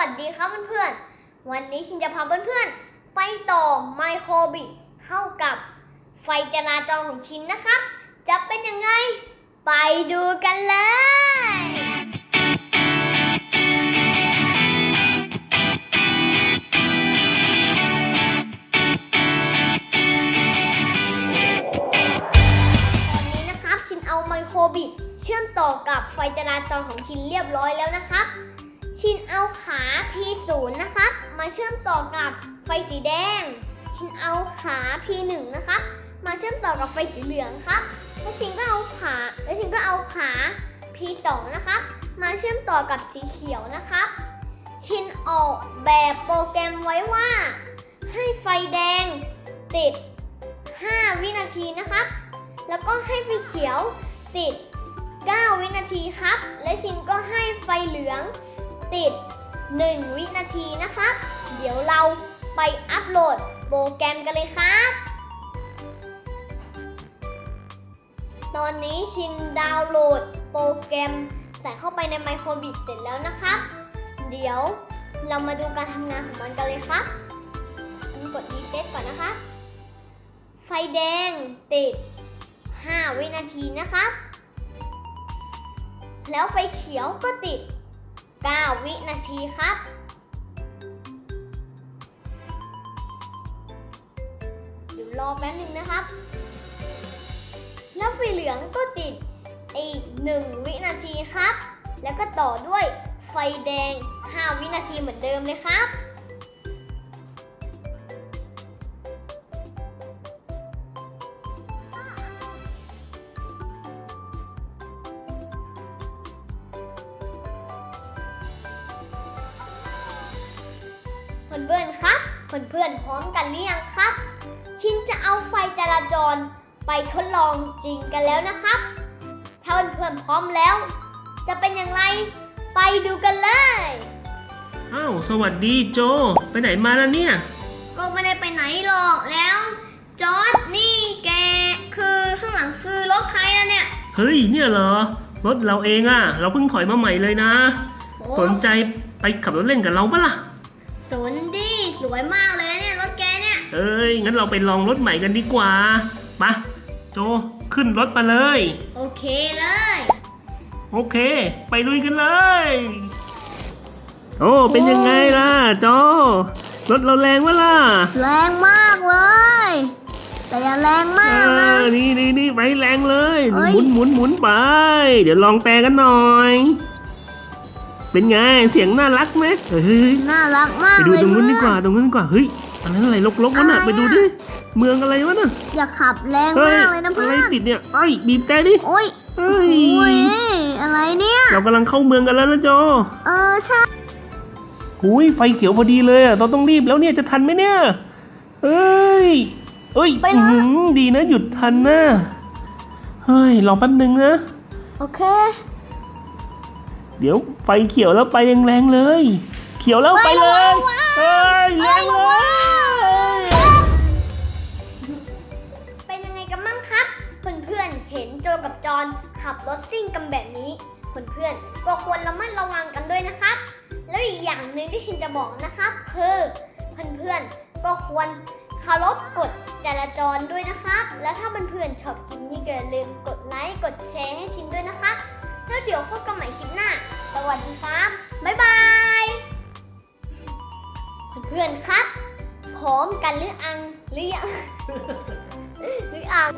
วัสดีครับเพื่อนๆ วันนี้ชินจะพาเพื่อนๆ ไปต่อไมโครบิเข้ากับไฟจราจรของชินนะครับ จะเป็นยังไง ไปดูกันเลยตอนนี้นะครับชินเอาไมโครบิเชื่อมต่อกับไฟจราจรของชินเรียบร้อยแล้วนะครับ ชินเอาขา P0 นะครับ มาเชื่อมต่อกับไฟสีแดง ชินเอาขา P1 นะครับ มาเชื่อมต่อกับไฟสีเหลืองครับ แล้วชินก็เอาขา แล้วชินก็เอาขา P2 นะครับ มาเชื่อมต่อกับสีเขียวนะครับ ชินออกแบบโปรแกรมไว้ว่า ให้ไฟแดงติด 5 วินาทีนะครับ แล้วก็ให้ไฟเขียวติด 9 วินาทีครับ และชินก็ให้ไฟเหลือง ติด 1 วินาทีนะครับ เดี๋ยวเราไปอัปโหลดโปรแกรมกันเลยครับ ตอนนี้ชินดาวน์โหลดโปรแกรมใส่เข้าไปในไมโครบิทเสร็จแล้วนะครับ เดี๋ยวเรามาดูการทำงานของมันกันเลยครับชินกดรีเซ็ตก่อนนะคะ ไฟแดงติด 5 วินาทีนะครับ แล้วไฟเขียวก็ติด 9 วินาทีครับ เดี๋ยวรอแป๊บนึงนะครับ แล้วไฟเหลืองก็ติดอีก 1 วินาทีครับ แล้วก็ต่อด้วยไฟแดง 5 วินาทีเหมือนเดิมเลยครับ เพื่อนๆครับเพื่อนๆพร้อมกันหรือยังครับ ชินจะเอาไฟจราจรไปทดลองจริงกันแล้วนะครับ ถ้าเพื่อนๆพร้อมแล้ว จะเป็นอย่างไรไปดูกันเลยอ้าวสวัสดีโจ ไปไหนมาแล้วเนี่ย ก็ไม่ได้ไปไหนหรอกแล้วจอร์ดนี่แกคือข้างหลังคือรถใครนะเนี่ย เฮ้ยเนี่ยเหรอ รถเราเองอะเราเพิ่งถอยมาใหม่เลยนะโอ้สนใจไปขับรถเล่นกับเราปะล่ะ สนดีสวยมากเลยเนี่ยรถแกเนี่ย เอ้ย งั้นเราไปลองรถใหม่กันดีกว่าปะโจขึ้นรถมาเลย โอเคเลย โอเค ไปลุยกันเลย โอ้เป็นยังไงล่ะโจรถเราแรงวะล่ะ แรงมากเลย แต่อย่าแรงเอมากนะ อนี่นี่นี่ไปแรงเลย เอ้หยมุนหมุนหมุนไป เดี๋ยวลองแต่กันหน่อย เป็นไงเสียงน่ารักไหมเฮ้ยน่ารักมากไปดูเลยตรงนู้นดีกว่าเพื่อตรงนู้นดีกว่าเฮ้ยอันนั้นอะไรลกๆวะน่ะอะไรอะไปดูดิเมืองอะไรวะน่ะอย่าขับแรงฮ้มากเลยนะเพื่อะไรอนติดเนี่ยไอ้ยบีบแต่ดิโอ้ยเฮ้ยโอ้ยอะไรเนี่ยเรากำลังเข้าเมืองกันแล้วนะโจเออใช่หุยไฟเขียวพอดีเลยอะเราต้องรีบแล้วเนี่ยจะทันไหมเนี่ยเฮ้ยเอ้ยไปแล้วอื้อหือดีนะหยุดทันนะเฮ้ยรอแป๊บนึงนะโอเค เดี๋ยวไฟเขียวแล้วไปแรงๆเลย เขียวแล้วไปเลยเฮ้ยแรงเลย เป็นยังไงกันบ้างครับ เพื่อนๆ เห็นโจกับจอนขับรถซิ่งกันแบบนี้ เพื่อนๆ ก็ควรระมัดระวังกันด้วยนะครับ แล้วอีกอย่างหนึ่งที่ชินจะบอกนะครับ คือเพื่อนๆ ก็ควรเคารพกฎจราจรด้วยนะครับ แล้วถ้าเพื่อนๆชอบคลิปนี้ก็อย่าลืมกดไลค์ กดแชร์ให้ชินด้วยนะครับ แล้วเดี๋ยวพบกันใหม่คลิปหน้า สวัสดีครับ บ๊ายบาย เพื่อนๆครับ พร้อมกันหรืออังหรือยังหรืออัง